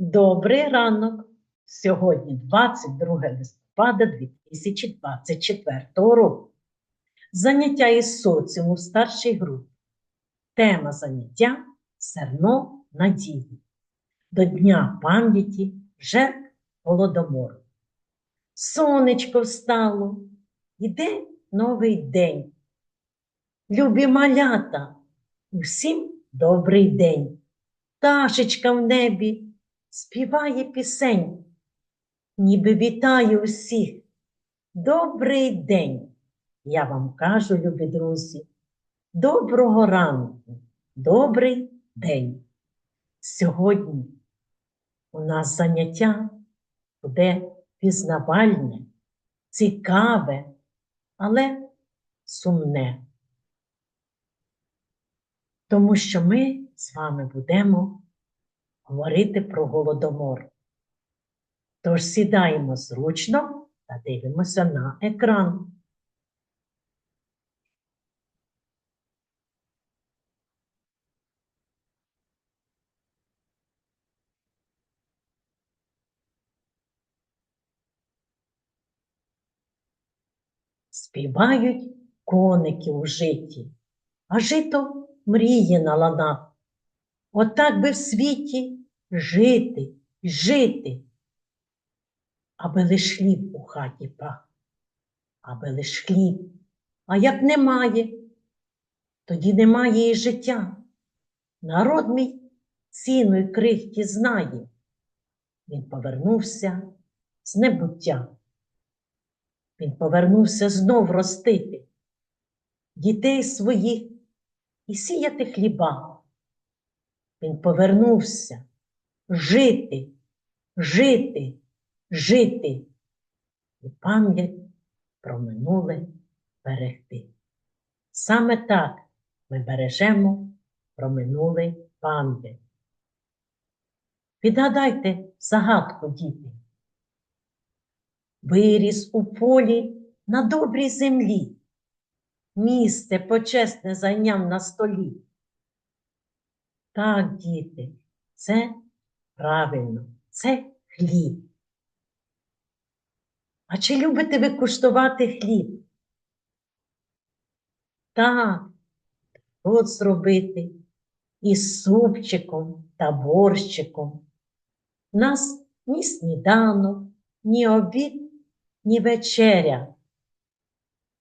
Добрий ранок! Сьогодні 22 листопада 2024 року. Заняття із соціуму старшій групі. Тема заняття Зерно надії. До Дня пам'яті жертв Голодомору. Сонечко встало, іде новий день. Любі малята, усім добрий день. Пташечка в небі співає пісень, ніби вітає усіх. Добрий день! Я вам кажу, любі друзі, доброго ранку, добрий день. Сьогодні у нас заняття буде пізнавальне, цікаве, але сумне. Тому що ми з вами будемо говорити про голодомор. Тож сідаємо зручно та дивимося на екран. Співають коники у житті, а жито мріє на ланах. Отак би в світі жити, жити, аби лиш хліб у хаті пах, аби лиш хліб. А як немає, тоді немає і життя. Народ мій ціну й крихті знає. Він повернувся з небуття. Він повернувся знов ростити дітей своїх і сіяти хліба. Він повернувся жити, жити, жити і пам'ять про минуле берегти. Саме так ми бережемо про минуле пам'ять. Відгадайте загадку, діти. Виріс у полі на добрій землі, місце почесне зайняв на столі. Так, діти, це правильно, це хліб. А чи любите ви куштувати хліб? Так, от зробити із супчиком та борщиком. Нас ні сніданок, ні обід, ні вечеря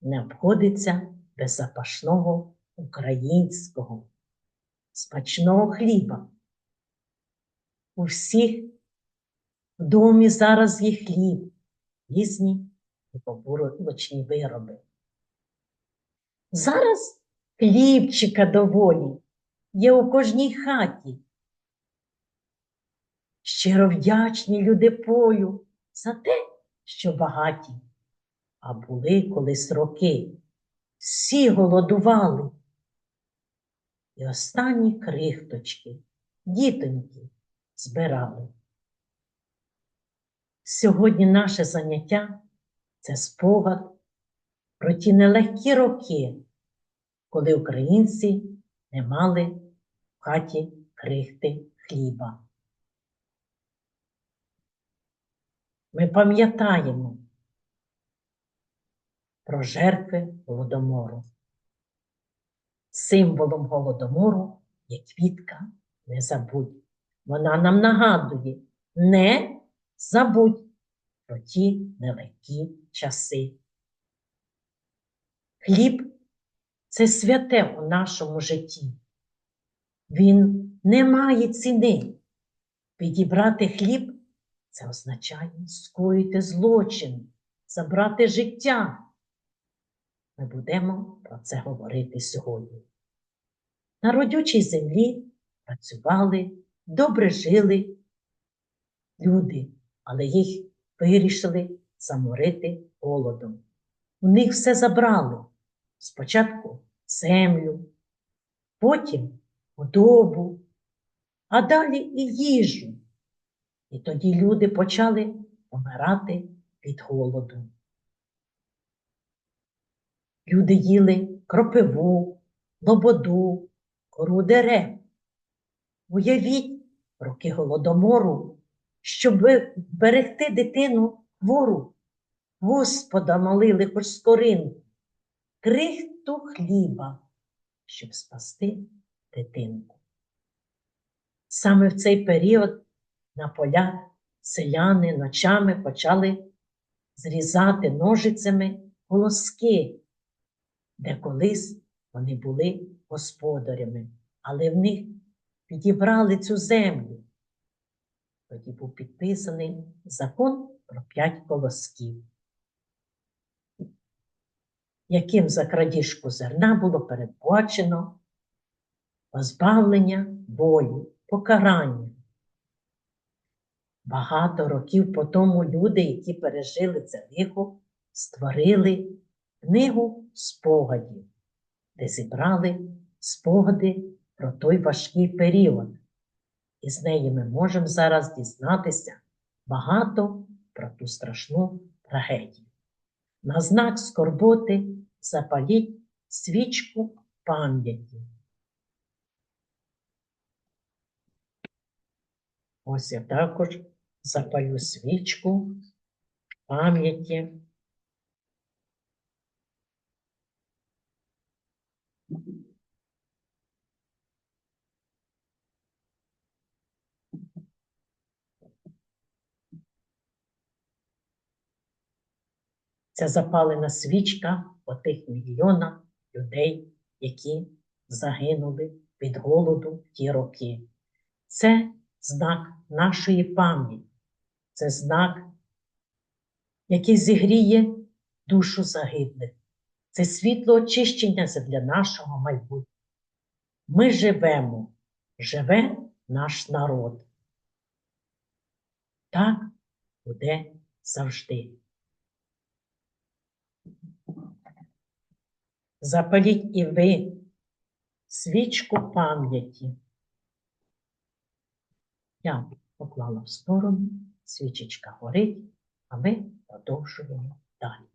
не обходиться без запашного українського смачного хліба. У всіх в домі зараз є хліб, різні і побурочні вироби. Зараз хлібчика доволі є у кожній хаті. Щиро вдячні люди полю за те, що багаті, а були колись роки, всі голодували. І останні крихточки, дітоньки збирали. Сьогодні наше заняття це спогад про ті нелегкі роки, коли українці не мали в хаті крихти хліба. Ми пам'ятаємо про жертви голодомору. Символом голодомору є квітка не забудь. Вона нам нагадує не забудь про ті нелегкі часи. Хліб це святе у нашому житті. Він не має ціни. Підібрати хліб це означає скоїти злочин, забрати життя. Ми будемо про це говорити сьогодні. На родючій землі працювали, добре жили люди, але їх вирішили заморити голодом. У них все забрали. Спочатку землю, потім худобу, а далі і їжу. І тоді люди почали помирати від голоду. Люди їли кропиву, лободу, кору дерев. Уявіть, роки голодомору щоб берегти дитину хвору. Господа молили хоч скоринку, крихту хліба, щоб спасти дитинку. Саме в цей період на полях селяни ночами почали зрізати ножицями волоски, де колись вони були господарями, але в них підібрали цю землю. Тоді був підписаний закон про п'ять колосків, яким за крадіжку зерна було передбачено позбавлення волі, покарання. Багато років по тому люди, які пережили це лихо, створили книгу спогадів, де зібрали спогади про той важкий період. І з неї ми можемо зараз дізнатися багато про ту страшну трагедію. На знак скорботи запаліть свічку пам'яті. Ось я також запалю свічку пам'яті. Ця запалена свічка по тих мільйонах людей, які загинули від голоду ті роки. Це знак нашої пам'яті, це знак, який зігріє душу загиблих. Це світло очищення для нашого майбутнього. Ми живемо, живе наш народ. Так буде завжди. Запаліть і ви свічку пам'яті. Я поклала в сторону, свічечка горить, а ми продовжуємо далі.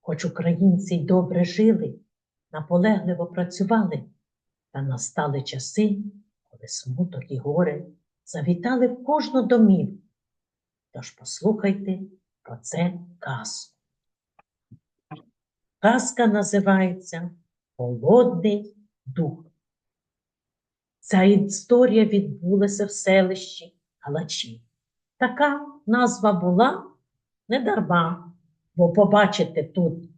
Хоч українці й добре жили, наполегливо працювали, та настали часи, коли смуток і горе завітали в кожну домів. Тож послухайте про це казку. Казка називається Холодний дух. Ця історія відбулася в селищі Галачі. Така назва була не дарма, бо побачити тут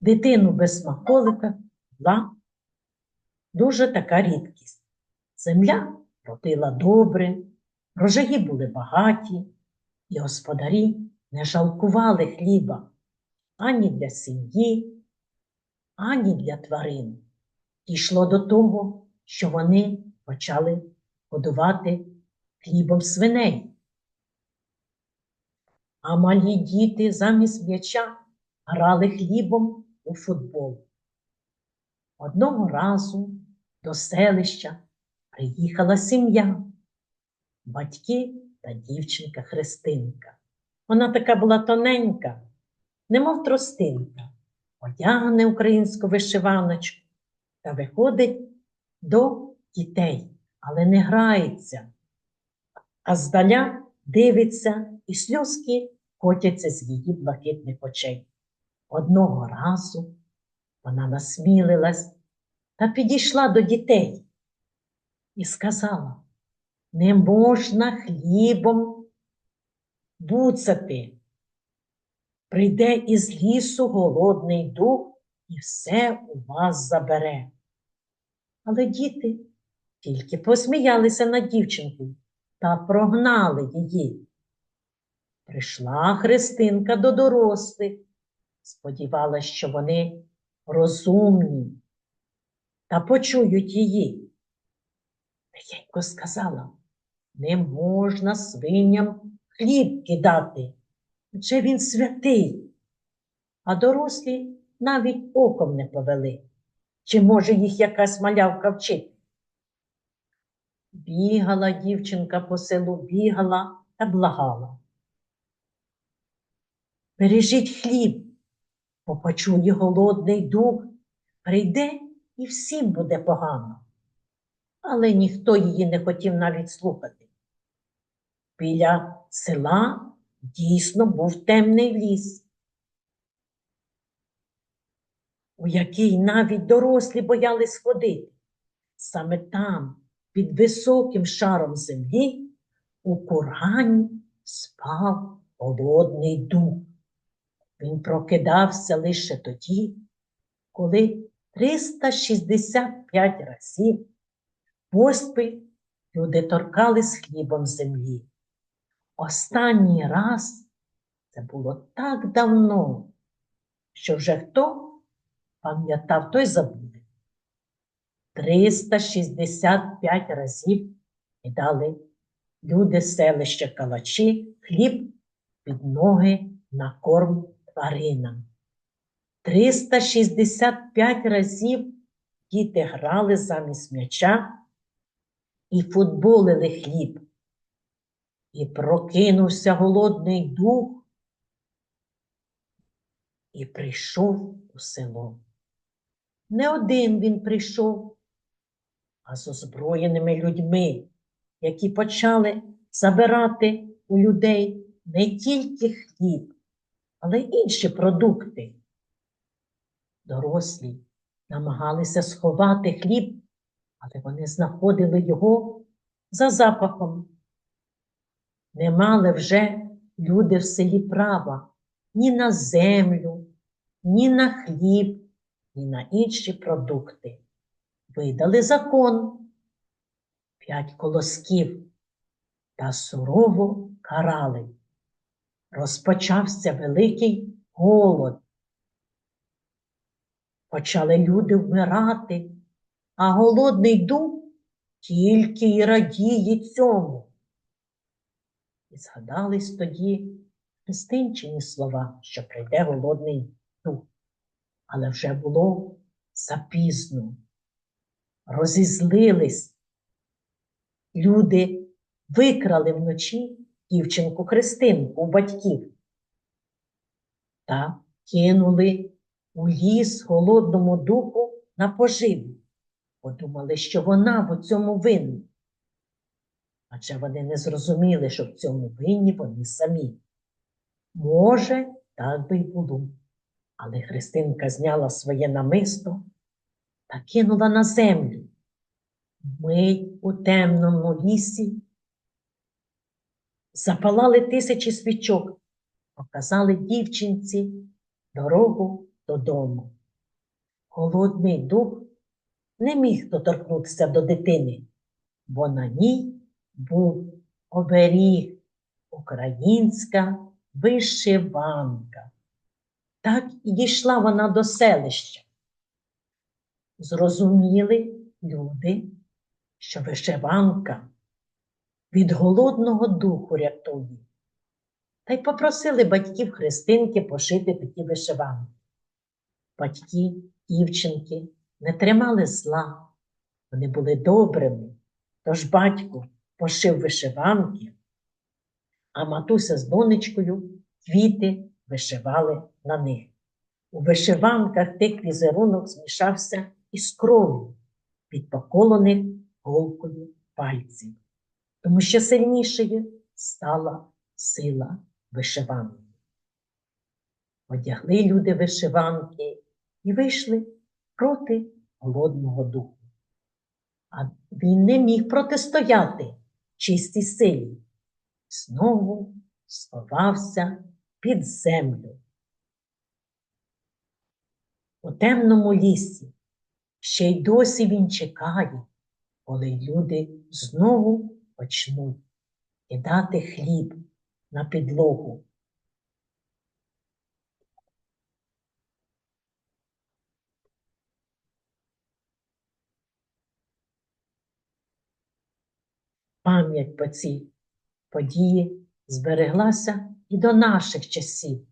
дитину без смаколика була дуже така рідкість. Земля родила добре, рожаї були багаті, і господарі не жалкували хліба ані для сім'ї, ані для тварин. Дійшло до того, що вони почали годувати хлібом свиней. А малі діти замість м'яча грали хлібом у футбол. Одного разу до селища приїхала сім'я, батьки та дівчинка Христинка. Вона така була тоненька, немов тростинка, одягне українську вишиваночку та виходить до дітей, але не грається, а здаля дивиться і сльозки котяться з її блакитних очей. Одного разу вона насмілилась та підійшла до дітей і сказала, не можна хлібом буцати. Прийде із лісу голодний дух і все у вас забере. Але діти тільки посміялися над дівчинкою та прогнали її. Прийшла Христинка до дорослих, сподівалась, що вони розумні та почують її. Тихенько сказала, не можна свиням хліб кидати, адже він святий. А дорослі навіть оком не повели. Чи може їх якась малявка вчити? Бігала дівчинка по селу, бігала та благала. Бережіть хліб, бо почує голодний дух, прийде і всім буде погано. Але ніхто її не хотів навіть слухати. біля села дійсно був темний ліс, у який навіть дорослі боялись ходити. Саме там, під високим шаром землі, у кургані спав голодний дух. Він прокидався лише тоді, коли 365 разів поспіль люди торкались хлібом землі. Останній раз це було так давно, що вже хто пам'ятав, той забуде. 365 разів і дали люди селища Калачі хліб під ноги на корм тваринам. 365 разів діти грали замість м'яча і футболили хліб. І прокинувся голодний дух і прийшов у село. Не один він прийшов, а з озброєними людьми, які почали забирати у людей не тільки хліб, але й інші продукти. Дорослі намагалися сховати хліб, але вони знаходили його за запахом. Не мали вже люди в селі права ні на землю, ні на хліб, ні на інші продукти. Видали закон п'ять колосків та сурово карали. Розпочався великий голод. Почали люди вмирати, а голодний дух тільки й радіє цьому. І згадались тоді христинчині слова, що прийде голодний дух. Але вже було запізно. Розізлились. Люди викрали вночі дівчинку Христинку у батьків та кинули у ліс голодному духу на поживу. Подумали, що вона в цьому винна. Адже вони не зрозуміли, що в цьому винні вони самі. Може, так би й було. Але Христинка зняла своє намисто та кинула на землю. Мить у темному лісі запалали тисячі свічок, показали дівчинці дорогу додому. Голодний дух не міг доторкнутися до дитини, бо на ній був оберіг українська вишиванка. Так і дійшла вона до селища. Зрозуміли люди, що вишиванка від голодного духу рятує. Та й попросили батьків Христинки пошити такі вишиванки. Батьки, дівчинки не тримали зла, вони були добрими, тож батько пошив вишиванки, а матуся з донечкою квіти вишивали на них. У вишиванках тих візерунок змішався із кров'ю від поколених голкою пальців, тому що сильнішою стала сила вишиванки. Одягли люди вишиванки і вийшли проти голодного духу. А він не міг протистояти чистій силі. Знову сховався під землю. У темному лісі ще й досі він чекає, коли люди знову почнуть кидати хліб на підлогу. Пам'ять по цій події збереглася і до наших часів.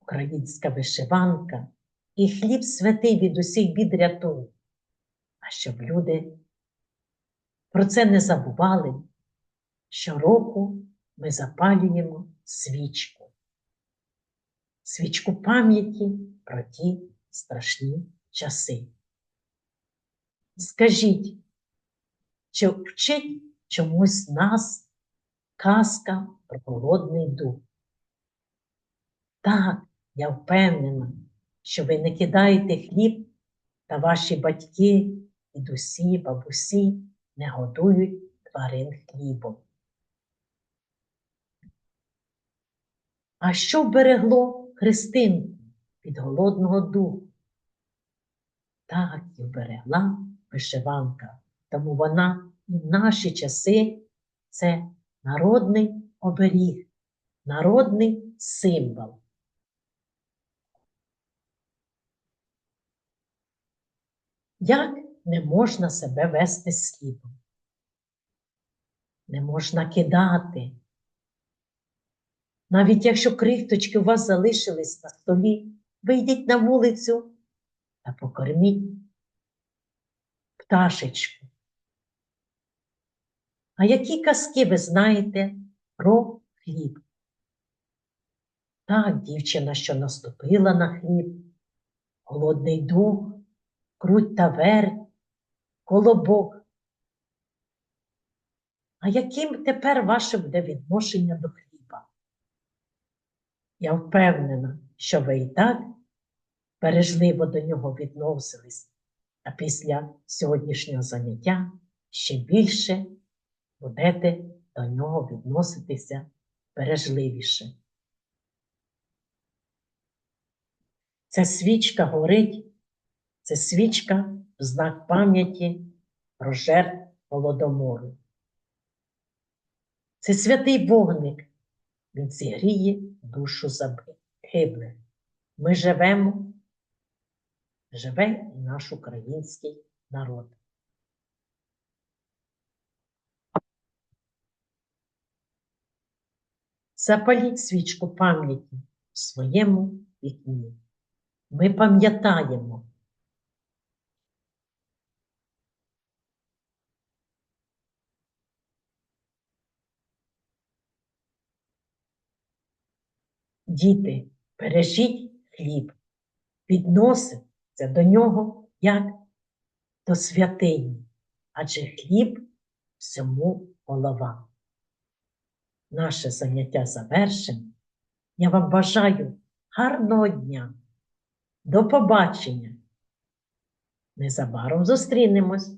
Українська вишиванка і хліб святий від усіх бід рятує. А щоб люди про це не забували, щороку ми запалюємо свічку. Свічку пам'яті про ті страшні часи. Скажіть, чи вчить чомусь нас казка про голодний дух. Так, я впевнена, що ви не кидаєте хліб, та ваші батьки, дідусі, бабусі не годують тварин хлібом. А що вберегло Христинку від голодного духу? Так і вберегла вишиванка, тому вона в наші часи це народний оберіг, народний символ. Як не можна себе вести хлібом? Не можна кидати. Навіть якщо крихточки у вас залишились на столі, вийдіть на вулицю та покорміть пташечку. А які казки ви знаєте про хліб? Так, дівчина, що наступила на хліб, голодний дух, круть та верть, колобок. А яким тепер ваше буде відношення до хліба? Я впевнена, що ви і так бережливо до нього відносились, а після сьогоднішнього заняття ще більше будете до нього відноситися бережливіше. Ця свічка горить, це свічка в знак пам'яті про жертв Голодомору. Це святий вогник, він зігріє душу загиблих. Ми живемо, живе і наш український народ. Запаліть свічку пам'яті в своєму вікні. Ми пам'ятаємо. Діти, бережіть хліб, відноситься до нього як до святині, адже хліб всьому голова. Наше заняття завершено. Я вам бажаю гарного дня. До побачення. Незабаром зустрінемось.